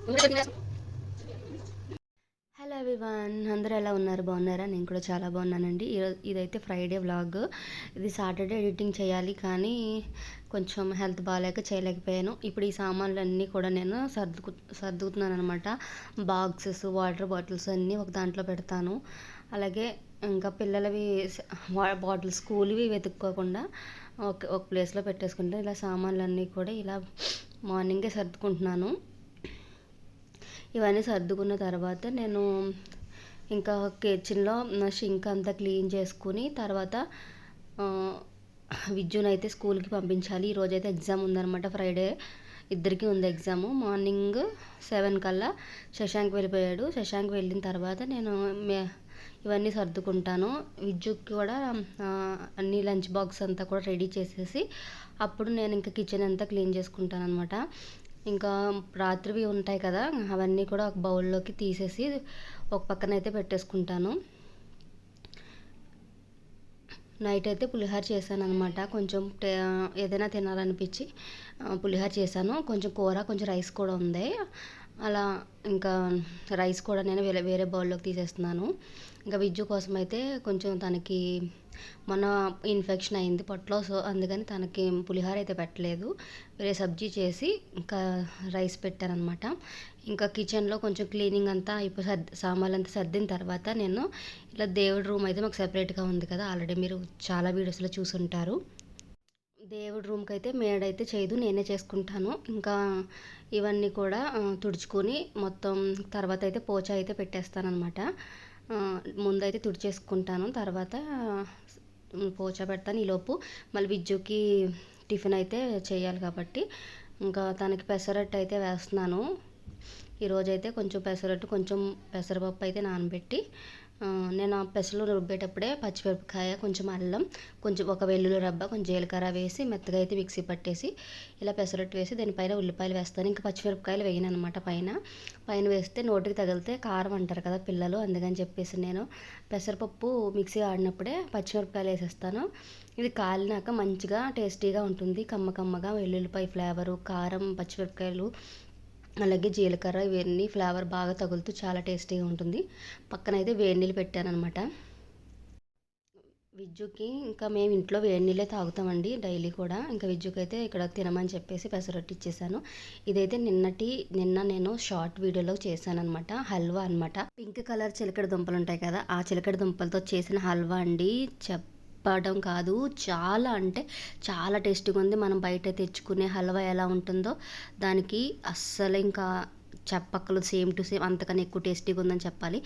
Hello everyone అందరూ ఎలా ఉన్నారు? బాగున్నారా? నేను కూడా చాలా బాగున్నానండి. ఇదైతే ఫ్రైడే వ్లాగ్. ఇది సాటర్డే ఎడిటింగ్ చేయాలి కానీ కొంచెం హెల్త్ బాగాలేక చేయలేకపోయాను. ఇప్పుడు ఈ సామాన్లు అన్నీ కూడా నేను సర్దుకు సర్దుకుతున్నాను అనమాట బాక్సెస్ వాటర్ బాటిల్స్ అన్నీ ఒక దాంట్లో పెడతాను. అలాగే ఇంకా పిల్లలవి బాటిల్స్ స్కూల్వి వెతుక్కోకుండా ఒక ఒక ప్లేస్లో పెట్టేసుకుంటే. ఇలా సామాన్లు అన్నీ కూడా ఇలా మార్నింగే సర్దుకుంటున్నాను. ఇవన్నీ సర్దుకున్న తర్వాత నేను ఇంకా కిచెన్లో నా షింక్ అంతా క్లీన్ చేసుకుని తర్వాత విద్యుని అయితే స్కూల్కి పంపించాలి. ఈరోజు అయితే ఎగ్జామ్ ఉందన్నమాట ఫ్రైడే ఇద్దరికి ఉంది ఎగ్జాము మార్నింగ్ సెవెన్ కల్లా శశాంక్ వెళ్ళిపోయాడు. శశాంక్ వెళ్ళిన తర్వాత నేను మే ఇవన్నీ సర్దుకుంటాను. విద్యుత్కి కూడా అన్ని లంచ్ బాక్స్ అంతా కూడా రెడీ చేసేసి అప్పుడు నేను ఇంకా కిచెన్ అంతా క్లీన్ చేసుకుంటాను అనమాట ఇంకా రాత్రివి ఉంటాయి కదా అవన్నీ కూడా ఒక బౌల్లోకి తీసేసి ఒక పక్కన అయితే పెట్టేసుకుంటాను. నైట్ అయితే పులిహోర చేశాను అనమాట కొంచెం ఏదైనా తినాలనిపించి పులిహోర చేశాను. కొంచెం కూర కొంచెం రైస్ కూడా ఉంది. అలా ఇంకా రైస్ కూడా నేను వేరే వేరే బౌల్లోకి తీసేస్తున్నాను. ఇంకా విజ్జు కోసం అయితే కొంచెం తనకి మొన్న ఇన్ఫెక్షన్ అయింది పొట్టలో సో అందుకని తనకి పులిహోర అయితే పెట్టలేదు. వేరే సబ్జీ చేసి ఇంకా రైస్ పెట్టానమాట ఇంకా కిచెన్లో కొంచెం క్లీనింగ్ అంతా అయిపోయి సర్ సామాన్లు అంతా సర్దిన తర్వాత నేను ఇలా దేవుడి రూమ్ అయితే మాకు సెపరేట్గా ఉంది కదా. ఆల్రెడీ మీరు చాలా వీడియోస్లో చూసుంటారు. దేవుడి రూమ్కి అయితే మేడ్ అయితే చేయదు నేనే చేసుకుంటాను. ఇంకా ఇవన్నీ కూడా తుడుచుకొని మొత్తం తర్వాత అయితే పోచ అయితే పెట్టేస్తాను ముందైతే తుడిచేసుకుంటాను తర్వాత పోచ పెడతాను ఈలోపు మళ్ళీ విద్యుకి టిఫిన్ అయితే చేయాలి కాబట్టి. ఇంకా తనకి పెసరట్టు అయితే వేస్తున్నాను. ఈరోజైతే కొంచెం పెసరట్టు కొంచెం పెసరపప్పు అయితే నానబెట్టి నేను ఆ పెసలు రుబ్బేటప్పుడే పచ్చిమిరపకాయ కొంచెం అల్లం కొంచెం ఒక వెల్లుల్లి రబ్బ కొంచెం జీలకర్ర వేసి మెత్తగా అయితే మిక్సీ పట్టేసి ఇలా పెసరట్టు వేసి దానిపైన ఉల్లిపాయలు వేస్తాను. ఇంకా పచ్చిమిరపకాయలు వేయను అనమాట పైన. పైన వేస్తే నోటికి తగిలితే కారం అంటారు కదా పిల్లలు అందుకని చెప్పేసి నేను పెసరపప్పు మిక్సీ ఆడినప్పుడే పచ్చిమిరపకాయలు వేసేస్తాను. ఇది కాలినాక మంచిగా టేస్టీగా ఉంటుంది. కమ్మ కమ్మగా వెల్లుల్లిపాయ ఫ్లేవరు కారం పచ్చిమిరపకాయలు అలాగే జీలకర్ర ఇవన్నీ ఫ్లేవర్ బాగా తగులుతూ చాలా టేస్టీగా ఉంటుంది. పక్కన అయితే వేడి నీళ్ళు పెట్టాను అనమాట విజ్జుకి ఇంకా మేము ఇంట్లో వేడి నీళ్ళే తాగుతామండి డైలీ కూడా. ఇంకా విజ్జుకి అయితే ఇక్కడ తినమని చెప్పేసి పెసరట్టు ఇచ్చేసాను. ఇదైతే నిన్నటి నిన్న నేను షార్ట్ వీడియోలో చేశాను అనమాట హల్వా అనమాట పింక్ కలర్ చిలకడ దుంపలు ఉంటాయి కదా ఆ చిలకడ దుంపలతో చేసిన హల్వా అండి. చెప్ చెప్పడం కాదు. చాలా అంటే చాలా టేస్టీగా ఉంది. మనం బయట తెచ్చుకునే హల్వా ఎలా ఉంటుందో దానికి అస్సలు ఇంకా చెప్పక్కలు సేమ్ టు సేమ్ అంతకన్నా ఎక్కువ టేస్టీగా ఉందని చెప్పాలి.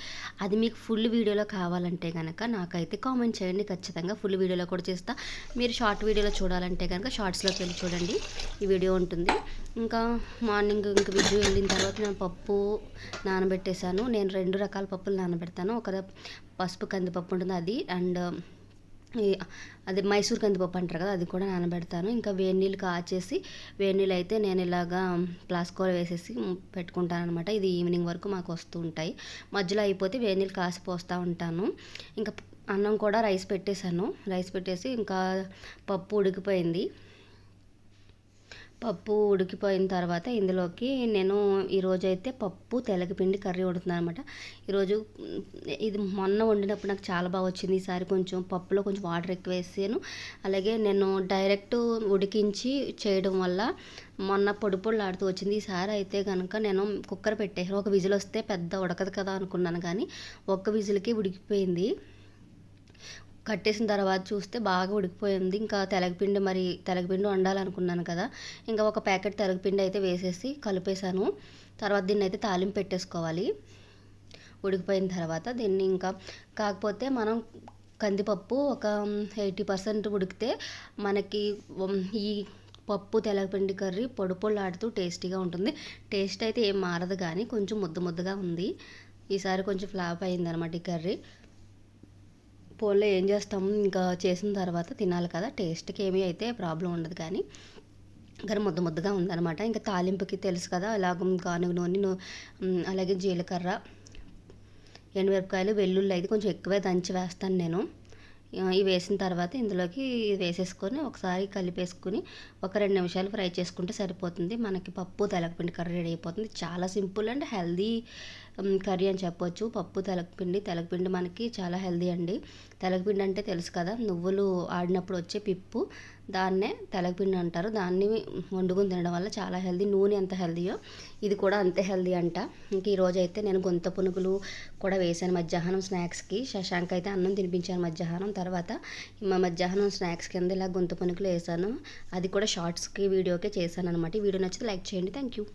అది మీకు ఫుల్ వీడియోలో కావాలంటే కనుక నాకైతే కామెంట్ చేయండి. ఖచ్చితంగా ఫుల్ వీడియోలో కూడా చేస్తా. మీరు షార్ట్ వీడియోలో చూడాలంటే కనుక షార్ట్స్లోకి వెళ్ళి చూడండి. ఈ వీడియో ఉంటుంది. ఇంకా మార్నింగ్ ఇంక విజు వెళ్ళిన తర్వాత నేను పప్పు నానబెట్టేశాను. నేను రెండు రకాల పప్పులు నానబెడతాను. ఒక పసుపు కందిపప్పు ఉంటుంది. అది అండ్ అది మైసూర్ కందిపప్పు అంటారు కదా అది కూడా నానబెడతాను. ఇంకా వేడి నీళ్ళు కాచేసి వేడి నీళ్ళు అయితే నేను ఇలాగా ప్లాస్కోలో వేసేసి పెట్టుకుంటాను అనమాట ఇది ఈవినింగ్ వరకు మాకు వస్తూ ఉంటాయి. మధ్యలో అయిపోతే వేడి నీళ్ళు కాసి పోస్తూ ఉంటాను. ఇంకా అన్నం కూడా రైస్ పెట్టేశాను. రైస్ పెట్టేసి ఇంకా పప్పు ఉడికిపోయింది. పప్పు ఉడికిపోయిన తర్వాత ఇందులోకి నేను ఈరోజు అయితే పప్పు తెలగపిండి కర్రీ వండుతున్నాను అనమాట ఈరోజు ఇది మొన్న వండినప్పుడు నాకు చాలా బాగా వచ్చింది. ఈసారి కొంచెం పప్పులో కొంచెం వాటర్ ఎక్కువ వేసాను అలాగే నేను డైరెక్ట్ ఉడికించి చేయడం వల్ల మొన్న పొడి పొడిలాడుతూ వచ్చింది. ఈసారి అయితే కనుక నేను కుక్కర్ పెట్టేసాను ఒక విజిల్ వస్తే పెద్ద ఉడకదు కదా అనుకున్నాను కానీ ఒక్క విజిల్కి ఉడికిపోయింది. కట్టేసిన తర్వాత చూస్తే బాగా ఉడికిపోయింది. ఇంకా తెలగపిండి మరి తెలగపిండి వండాలనుకున్నాను కదా. ఇంకా ఒక ప్యాకెట్ తెలగపిండి అయితే వేసేసి కలిపేశాను. తర్వాత దీన్ని అయితే తాలింపు పెట్టేసుకోవాలి. ఉడికిపోయిన తర్వాత దీన్ని ఇంకా కాకపోతే మనం కందిపప్పు ఒక ఎయిటీ పర్సెంట్ ఉడికితే మనకి ఈ పప్పు తెలగపిండి కర్రీ పొడి పొళ్ళాడుతూ టేస్టీగా ఉంటుంది. టేస్ట్ అయితే ఏం మారదు కానీ కొంచెం ముద్ద ముద్దగా ఉంది. ఈసారి కొంచెం ఫ్లాప్ అయిందనమాట ఈ కర్రీ. పోన్లో ఏం చేస్తాము? ఇంకా చేసిన తర్వాత తినాలి కదా. టేస్ట్కి ఏమీ అయితే ప్రాబ్లం ఉండదు కానీ ఇంకా ముద్ద ముద్దగా ఉందనమాట ఇంకా తాలింపుకి తెలుసు కదా అలాగ గానుగ నూనె అలాగే జీలకర్ర ఎండుమిరపకాయలు వెల్లుల్లి అయితే కొంచెం ఎక్కువే దంచి వేస్తాను నేను. ఇవి వేసిన తర్వాత ఇందులోకి వేసేసుకొని ఒకసారి కలిపేసుకుని ఒక రెండు నిమిషాలు ఫ్రై చేసుకుంటే సరిపోతుంది. మనకి పప్పు తెలగపిండి కర్రీ రెడీ అయిపోతుంది. చాలా సింపుల్ అండ్ హెల్దీ కర్రీ అని చెప్పొచ్చు. పప్పు తెలగపిండి తెలగపిండి మనకి చాలా హెల్దీ అండి. తెలగపిండి అంటే తెలుసు కదా నువ్వులు ఆడినప్పుడు వచ్చే పిప్పు. దాన్నే తెలగపిండి అంటారు. దాన్ని వండుకొని తినడం వల్ల చాలా హెల్దీ. నూనె ఎంత హెల్దీయో ఇది కూడా అంతే హెల్దీ అంట. ఇంక ఈరోజు అయితే నేను గొంత పునుగులు కూడా వేసాను మధ్యాహ్నం స్నాక్స్కి. శశాంక్ అయితే అన్నం తినిపించాను మధ్యాహ్నం తర్వాత మా మధ్యాహ్నం స్నాక్స్ కింద ఇలా గొంతు పనుకులు వేసాను. అది కూడా షార్ట్స్కి వీడియోకే చేశాను అనమాట వీడియో నచ్చితే లైక్ చేయండి. Thank you.